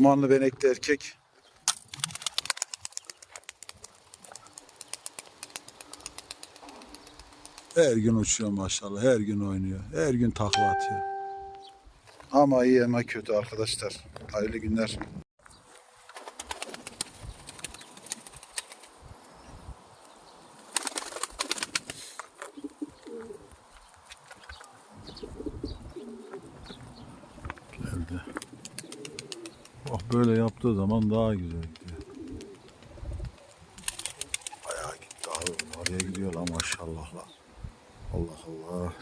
Dumanlı benekli erkek. Her gün uçuyor maşallah. Her gün oynuyor. Her gün takla atıyor. Ama iyi ama kötü arkadaşlar. Hayırlı günler. Geldi. Bak böyle yaptığı zaman daha güzel gidiyor. Bayağı gitti abi. Oraya gidiyor lan maşallah la. Allah Allah.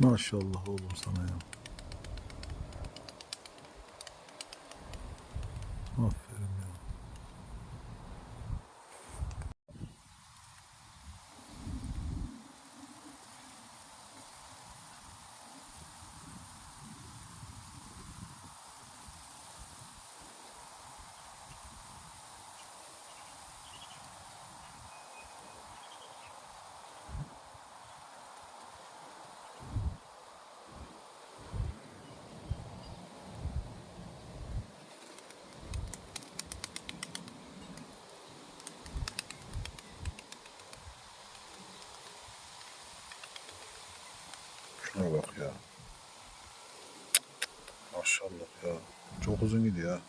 Maşallah oğlum sana ya. Aferin ya. Şuna bak ya. Maşallah ya. Çok uzun gidiyor.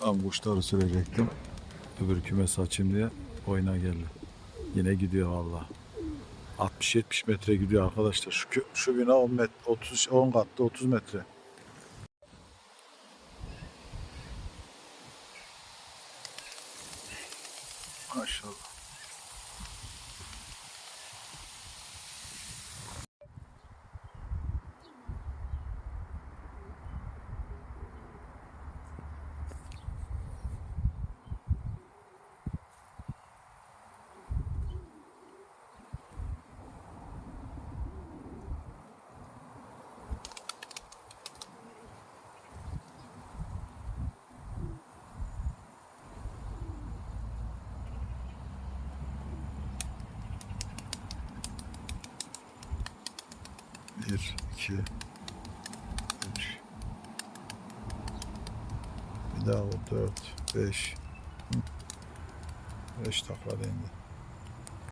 Tam kuşları sürecektim. Öbür kümes açayım diye oyuna geldi. Yine gidiyor valla. 60-70 metre gidiyor arkadaşlar. Şu, şu bina 10 metre, 30, 10 katlı 30 metre. Maşallah. Bir, iki, üç. Bir daha o dört, beş. Hı. Beş takla indi.